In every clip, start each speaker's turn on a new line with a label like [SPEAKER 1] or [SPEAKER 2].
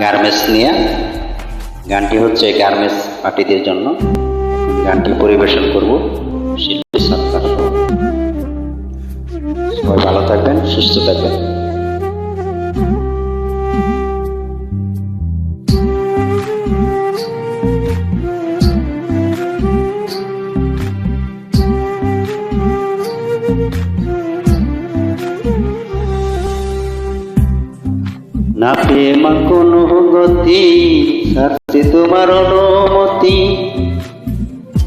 [SPEAKER 1] Garments নিয়ে। গানটি হচ্ছে গার্মেন্টস পার্টিদের জন্য। গানটি পরিবেশন করব। শিল্পী সত্তার। সবাই ভালো থাকবেন, সুস্থ থাকবেন। না প্রেমা কোনো গতি সাথে তোমার অনুমতি।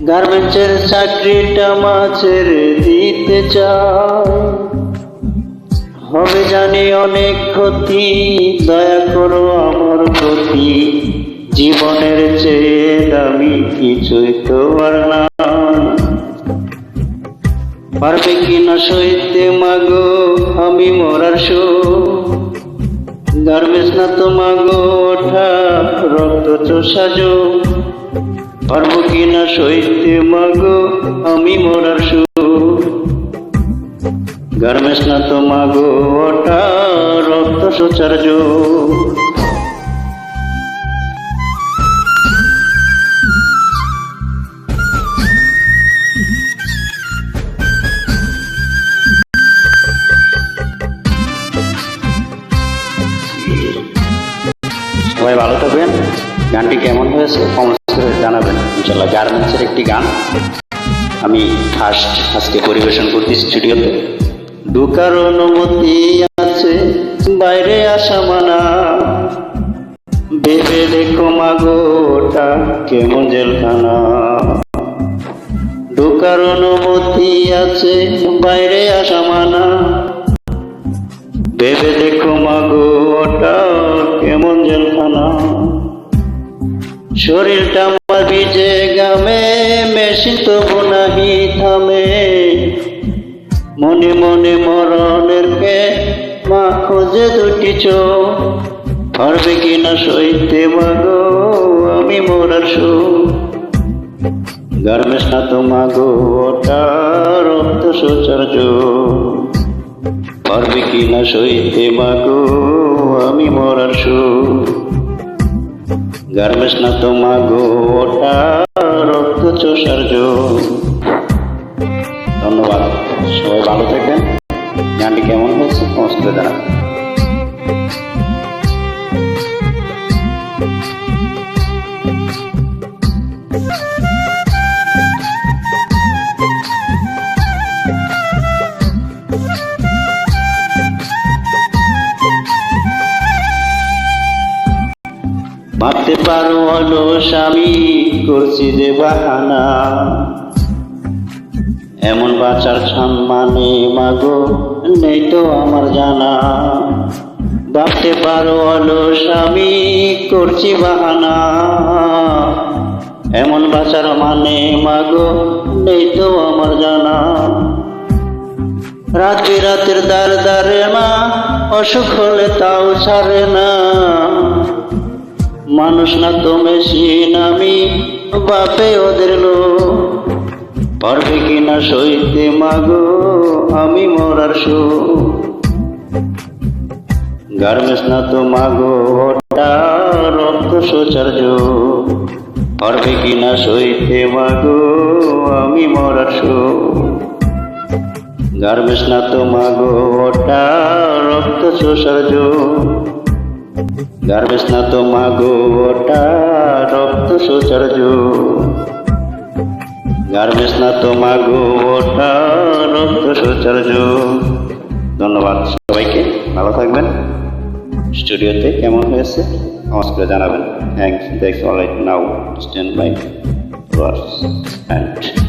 [SPEAKER 1] গার্মেন্টসের চাকরিটা মাছের দিতে চাই হবে জানি অনেক ক্ষতি, দয়া করো আমার প্রতি জীবনের চেয়ে দামি কিছুই তোমার না। পারবে কি না সইতে মাগো, আমি মরার শো গার্মেন্টস না তো মাগো ওঠা, রক্ত চোষা পারব কিনা সইতে মাগো, আমি মরার সু গার্মেন্টস তো মাগো ওটা রক্ত সোচার গানটি কেমন হয়েছে কমেন্টস জানাবেন। ইনশাল্লাহ গার্মেন্টসের একটি গান। আমি ফার্স্ট আজকে পরিবেশন করছি স্টুডিওতে। ঢুকার অনুমতি আছে, বাইরে আসা মানা। ভেবে দেখো মাগো ওটা কেমন জেলখানা। ঢুকার অনুমতি আছে, বাইরে আসা মানা। ভেবে দেখো মাগো ওটা কেমন জেলখানা। শরীরটা আমার ভিজে গামে মেশিন তো নাহি থামে। মনে মনে মরণের কে মা খোঁজে দুটি চোখ। পারবে কিনা সইতে মাগো, আমি মরার শো গার্মেন্টস না তো মাগো, ওটা রক্ত সৌচার্য পারবে কিনা সইতে মাগো, আমি মরার শো গার্মেন্টস না তো মাগো, ওটা রক্ত চোষার্য ধন্যবাদ, সবাই ভালো থাকবেন। গানটি কেমন হয়েছে সমস্ত জানা ভাবতে পারো অলস আমি, করছি যে বাহানা। এমন বাঁচার সম্মানে মাগো, নেই তো আমার জানা। ভাবতে পারো অলস আমি, করছি বাহানা। এমন বাঁচার মানে মাগো, নেই তো আমার জানা। রাত বিরাতের দ্বার দ্বারে মা, অসুখ হলে তাও ছাড়ে না। মানুষ না তো মেশিন আমি, বাপে ওদের লো পারবে কিনা সইতে মাগো, আমি মরার শো গার্মেন্টস না তো মাগো ওটা রক্ত সোচার্য পারবে কিনা সইতে মাগো, আমি মরার শো গার্মেন্টস না তো মাগো ওটা রক্ত সোচার্য গার্বেজ না তো মাগো, ওটা রক্ত সৌচার্য গার্বেজ না তো মাগো, ওটা রক্ত সৌচার্য ধন্যবাদ সবাইকে, ভালো থাকবেন। স্টুডিওতে কেমন হয়েছে? আমার করে জানাবেন। Thanks that's all right now stand by and